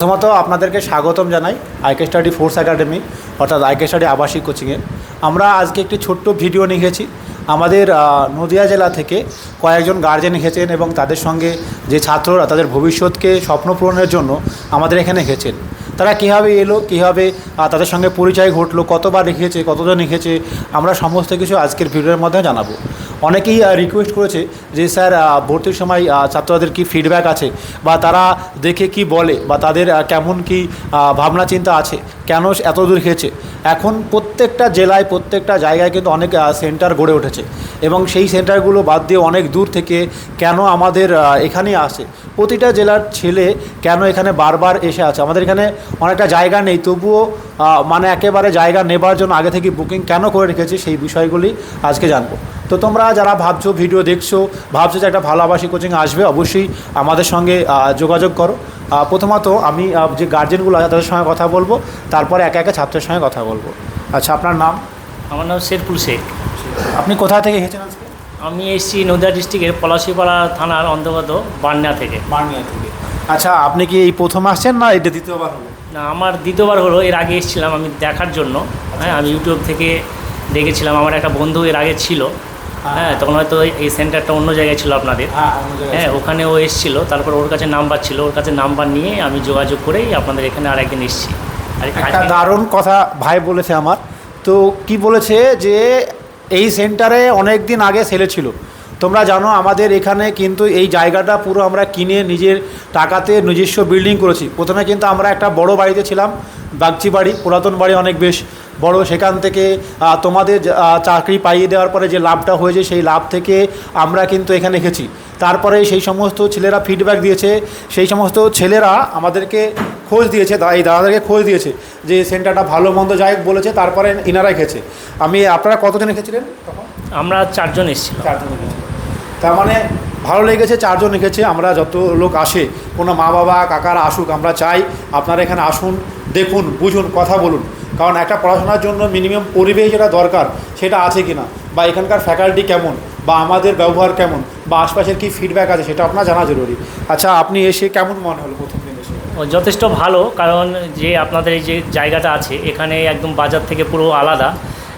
প্রথমত আপনাদেরকে স্বাগতম জানাই আইকে স্টাডি ফোর্স একাডেমি, অর্থাৎ আইকে স্টাডি আবাসিক কোচিংয়ে। আমরা আজকে একটি ছোট্ট ভিডিও নিয়ে গেছি আমাদের নদিয়া জেলা থেকে কয়েকজন গার্জেন এসেছেন এবং তাদের সঙ্গে যে ছাত্ররা তাদের ভবিষ্যৎকে স্বপ্ন পূরণের জন্য আমাদের এখানে এসেছেন। তারা কীভাবে এলো, কীভাবে তাদের সঙ্গে পরিচয় ঘটলো, কতবার লিখেছে, কতজন লিখেছে, আমরা সমস্ত কিছু আজকের ভিডিওর মাধ্যমে জানাব। অনেকেই রিকোয়েস্ট করেছে যে স্যার ভর্তির সময় ছাত্রদের কি ফিডব্যাক আছে? বা তারা দেখে কি বলে? বা তাদের কেমন কি ভাবনা চিন্তা আছে? কেন এত দূর খেয়েছে এখন প্রত্যেকটা জেলায় প্রত্যেকটা জায়গায় কিন্তু অনেক সেন্টার গড়ে উঠেছে। এবং সেই সেন্টারগুলো বাদ দিয়ে অনেক দূর থেকে কেন আমাদের আহ, এখানেই আসে? প্রতিটা জেলার ছেলে কেন এখানে বারবার এসে আছে? আমাদের এখানে অনেকটা জায়গা নেই। তবুও মানে একেবারে জায়গা নেবার জন্য আগে থেকে বুকিং কেন করে রেখেছি সেই বিষয়গুলি আজকে জানব। তো তোমরা যারা ভাবছ ভিডিও দেখছ ভাবছ যে একটা ভালো আবাসিক কোচিং আসবে অবশ্যই আমাদের সঙ্গে যোগাযোগ করো। প্রথমত আমি যে গার্জেনগুলো আছে তাদের সঙ্গে কথা বলব তারপরে একা একা ছাত্রের সঙ্গে কথা বলব। আচ্ছা আপনার নাম? আমার নাম শেরপুর শেখ। আপনি কোথা থেকে এসেছেন আজকে? আমি এসেছি নদিয়া ডিস্ট্রিক্টের পলাশিপাড়া থানার অন্তর্গত বান্না থেকে। বার্নিয়া থেকে। আচ্ছা আপনি কি এই প্রথম আসছেন না এটা দ্বিতীয়বার হলো? না আমার দ্বিতীয়বার হলো এর আগে এসেছিলাম আমি দেখার জন্য। হ্যাঁ আমি ইউটিউব থেকে দেখেছিলাম আমার একটা বন্ধু এর আগে ছিল। হ্যাঁ। তখন হয়তো এই সেন্টারটা অন্য জায়গায় ছিল আপনাদের। হ্যাঁ হ্যাঁ ওখানে ও এসেছিল তারপর ওর কাছে নাম্বার ছিল ওর কাছে নাম্বার নিয়ে আমি যোগাযোগ করেই আপনাদের এখানে আর একদিন এসেছি। আর একটা দারুণ কথা ভাই বলেছে আমার। তো কি বলেছে যে এই সেন্টারে অনেক দিন আগে সেলে ছিল। তোমরা জানো আমাদের এখানে কিন্তু এই জায়গাটা পুরো আমরা কিনে নিজের টাকাতে নিজস্ব বিল্ডিং করেছি। প্রথমে কিন্তু আমরা একটা বড় বাড়িতে ছিলাম বাগচি বাড়ি পুরাতন বাড়ি অনেক বেশ বড়। সেখান থেকে তোমাদের চাকরি পাইয়ে দেওয়ার পরে যে লাভটা হয়েছে সেই লাভ থেকে আমরা কিন্তু এখানে এসেছি তারপরে সেই সমস্ত ছেলেরা ফিডব্যাক দিয়েছে। সেই সমস্ত ছেলেরা আমাদেরকে খোঁজ দিয়েছে এই দাদাদেরকে খোঁজ দিয়েছে যে সেন্টারটা ভালো মন্দ যাই বলেছে তারপরে ইনারা খেয়েছে আমি আপনারা কতজন এঁকেছিলেন তখন? আমরা চারজন এসেছিলাম। চারজন তার মানে ভালো লেগেছে, চারজন এঁকেছে, আমরা যত লোক আসে, কোনো মা বাবা, কাকারা আসুক, আমরা চাই আপনারা এখানে আসুন, দেখুন, বুঝুন, কথা বলুন। কারণ একটা পড়াশোনার জন্য মিনিমাম পরিবেশ যেটা দরকার, সেটা আছে কি না বা এখানকার ফ্যাকাল্টি কেমন? বা আমাদের ব্যবহার কেমন? বা আশপাশের কী ফিডব্যাক আছে, সেটা আপনার জানা জরুরি। আচ্ছা আপনি এসে কেমন মনে হলো প্রথম দিন এসে? যথেষ্ট ভালো, কারণ যে আপনাদের এই যে জায়গাটা আছে, এখানে একদম বাজার থেকে পুরো আলাদা।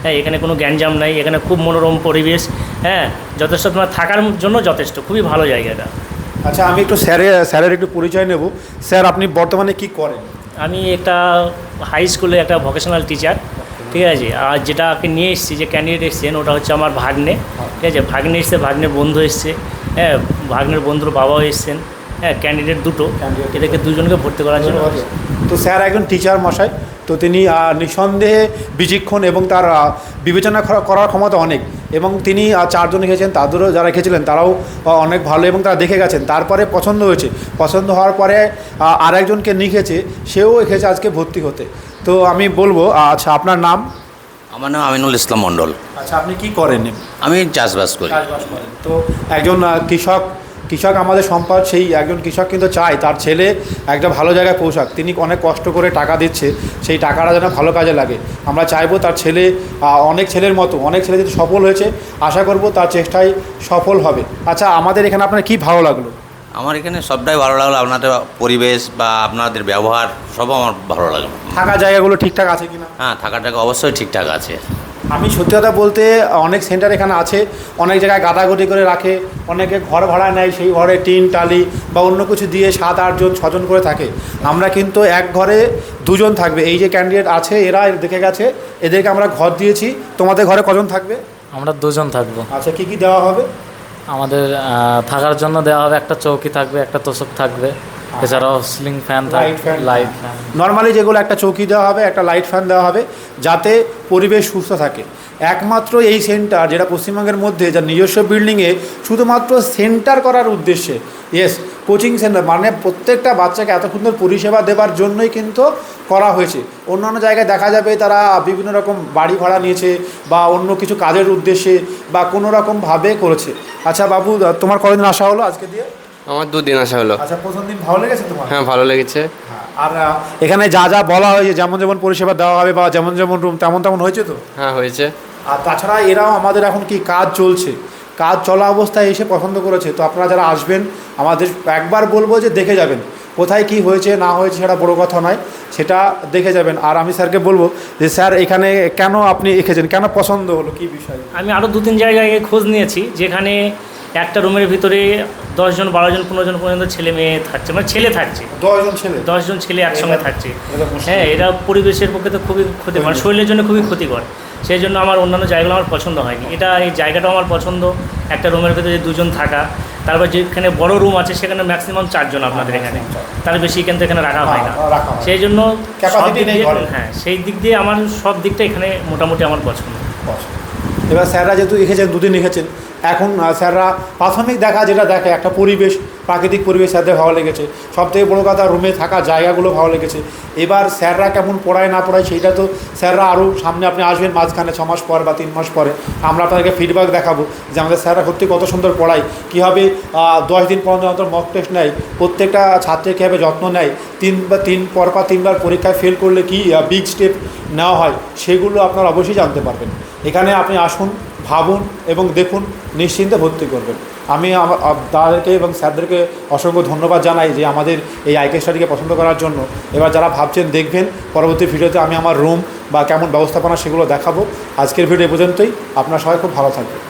হ্যাঁ এখানে কোনো গ্যাঞ্জাম নাই এখানে খুব মনোরম পরিবেশ হ্যাঁ যথেষ্ট তোমার থাকার জন্য যথেষ্ট খুবই ভালো জায়গাটা। আচ্ছা আমি একটু স্যারের স্যারের একটু পরিচয় নেব। স্যার আপনি বর্তমানে কি করেন? আমি একটা হাই স্কুলে একটা ভোকেশনাল টিচার ঠিক আছে? আর যেটাকে নিয়ে এসেছি যে ক্যান্ডিডেট এসছেন ওটা হচ্ছে আমার ভাগ্নে ঠিক আছে? ভাগ্নে এসছে ভাগ্নের বন্ধু এসছে হ্যাঁ ভাগ্নের বন্ধুর বাবাও এসছেন হ্যাঁ ক্যান্ডিডেট দুটো। এদেরকে দুজনকে ভর্তি করার জন্য। তো স্যার একজন টিচার মশাই তো তিনি নিঃসন্দেহে বিচক্ষণ এবং তার বিবেচনা করা- করার ক্ষমতা অনেক। এবং তিনি চারজন এসেছেন তাদেরও যারা এসেছিলেন তারাও অনেক ভালো এবং তারা দেখে গেছেন। তারপরে পছন্দ হয়েছে। পছন্দ হওয়ার পরে আহ, আরেকজনকে লিখেছে সেও এসেছে আজকে ভর্তি হতে। তো আমি বলব আচ্ছা আপনার নাম? আমার নাম আমিনুল ইসলাম মণ্ডল। আচ্ছা আপনি কি করেন? আমি চাষবাস করি। চাষবাস করেন। তো একজন কৃষক কৃষক আমাদের সম্পদ সেই একজন কৃষক কিন্তু চায় তার ছেলে একটা ভালো জায়গায় পৌঁছাক। তিনি অনেক কষ্ট করে টাকা দিচ্ছে সেই টাকাটা যেন ভালো কাজে লাগে। আমরা চাইব তার ছেলে অনেক ছেলের মতো অনেক ছেলে যদি সফল হয়েছে আশা করব তার চেষ্টায় সফল হবে। আচ্ছা আমাদের এখানে আপনার কি ভালো লাগল? আমার এখানে সবটাই ভালো লাগল আপনাদের পরিবেশ বা আপনাদের ব্যবহার সব আমার ভালো লাগল। থাকা জায়গাগুলো ঠিকঠাক আছে কিনা? হ্যাঁ থাকার টাকা অবশ্যই ঠিকঠাক আছে। আমি সত্যি কথা বলতে অনেক সেন্টার এখানে আছে অনেক জায়গায় গাদাগুটি করে রাখে অনেকে ঘর ভাড়া নেয় সেই ঘরে টিন টালি বা অন্য কিছু দিয়ে সাত আটজন ছজন করে থাকে। আমরা কিন্তু এক ঘরে দুজন থাকবে। এই যে ক্যান্ডিডেট আছে এরা দেখে গেছে এদেরকে আমরা ঘর দিয়েছি। তোমাদের ঘরে কজন থাকবে? আমরা দুজন থাকব। আচ্ছা কী কী দেওয়া হবে? আমাদের থাকার জন্য দেওয়া হবে একটা চৌকি থাকবে একটা তোষক থাকবে। এছাড়াও ceiling fan. Light fan normally যেগুলো একটা চৌকি দেওয়া হবে একটা লাইট ফ্যান দেওয়া হবে যাতে পরিবেশ সুস্থ থাকে। একমাত্র এই সেন্টার যেটা পশ্চিমবঙ্গের মধ্যে যা নিজস্ব বিল্ডিংয়ে শুধুমাত্র সেন্টার করার উদ্দেশ্যে ইয়েস কোচিং সেন্টার মানে প্রত্যেকটা বাচ্চাকে এত সুন্দর পরিষেবা দেওয়ার জন্যই কিন্তু করা হয়েছে। অন্যান্য জায়গায় দেখা যাবে তারা বিভিন্ন রকম বাড়ি ভাড়া নিয়েছে বা অন্য কিছু কাজের উদ্দেশ্যে বা কোনো রকমভাবে করেছে। আচ্ছা বাবু তোমার কদিন আসা হলো আজকে দিয়ে? আমার দুদিন আসা হলো। আচ্ছা প্রথম দিন ভালো লেগেছে তোমার? হ্যাঁ ভালো লেগেছে। হ্যাঁ, আর এখানে যা যা বলা হয়েছে যেমন যেমন পরিষেবা দেওয়া হবে বা যেমন যেমন রুম তেমন তেমন হয়েছে তো? হ্যাঁ হয়েছে। আর তাছাড়া এরাও আমাদের এখন কি কাজ চলছে? কাজ চলা অবস্থায় এসে পছন্দ করেছে। তো আপনারা যারা আসবেন আমাদের একবার বলব যে দেখে যাবেন। কোথায় কি হয়েছে না হয়েছে সেটা বড় কথা নয় সেটা দেখে যাবেন। আর আমি স্যারকে বলব যে স্যার এখানে কেন আপনি এঁকেছেন? কেন পছন্দ হলো? কি বিষয়? আমি আরও দু তিন জায়গায় খোঁজ নিয়েছি যেখানে একটা রুমের ভিতরে দশজন বারোজন পনেরো জন পর্যন্ত ছেলে মেয়ে থাকছে মানে ছেলে থাকছে। দশজন ছেলে? দশজন ছেলে একসঙ্গে থাকছে। হ্যাঁ এটা পরিবেশের পক্ষে তো খুবই ক্ষতি মানে শরীরের জন্য খুবই ক্ষতিকর। সেই জন্য আমার অন্যান্য জায়গাগুলো আমার পছন্দ হয়নি। এটা এই জায়গাটাও আমার পছন্দ একটা রুমের ভিতরে দুজন থাকা। তারপর যেখানে বড় রুম আছে সেখানে ম্যাক্সিমাম চারজন আপনাদের এখানে। তার বেশি কিন্তু এখানে রাখা হয় না। রাখা হয়। সেই জন্য হ্যাঁ সেই দিক দিয়ে আমার সব দিকটা এখানে মোটামুটি আমার পছন্দ। এবার স্যাররা যেহেতু এঁকেছেন দুদিন এঁকেছেন এখন স্যাররা প্রাথমিক দেখা যেটা দেখে, একটা পরিবেশ, প্রাকৃতিক পরিবেশ স্যারদের ভালো লেগেছে। সব থেকে বড়ো কথা, রুমে থাকা জায়গাগুলো ভালো লেগেছে। এবার স্যাররা কেমন পড়ায়, না পড়ায়, সেইটা তো স্যাররা আরও সামনে আপনি আসবেন মাঝখানে ছ মাস পর বা তিন মাস পরে। আমরা আপনাদেরকে ফিডব্যাক দেখাবো যে আমাদের স্যাররা সত্যি কত সুন্দর পড়ায়। কীভাবে দশ দিন পর্যন্ত অন্তর মক টেস্ট নেয়, প্রত্যেকটা ছাত্রের কীভাবে যত্ন নেয়, তিন বা তিন, পরপর তিনবার পরীক্ষায় ফেল করলে কি বিগ স্টেপ নেওয়া হয়, সেগুলো আপনারা অবশ্যই জানতে পারবেন। এখানে আপনি আসুন, ভাবুন এবং দেখুন, নিশ্চিন্তে ভর্তি করবেন। আমি তাদেরকে এবং স্যারদেরকে অসংখ্য ধন্যবাদ জানাই যে আমাদের এই আইকে স্টাডিকে পছন্দ করার জন্য। এবার যারা ভাবছেন দেখবেন, পরবর্তী ভিডিওতে আমি আমার রুম বা কেমন ব্যবস্থাপনা সেগুলো দেখাবো। আজকের ভিডিও এ পর্যন্তই। আপনার সবাই খুব ভালো থাকবেন।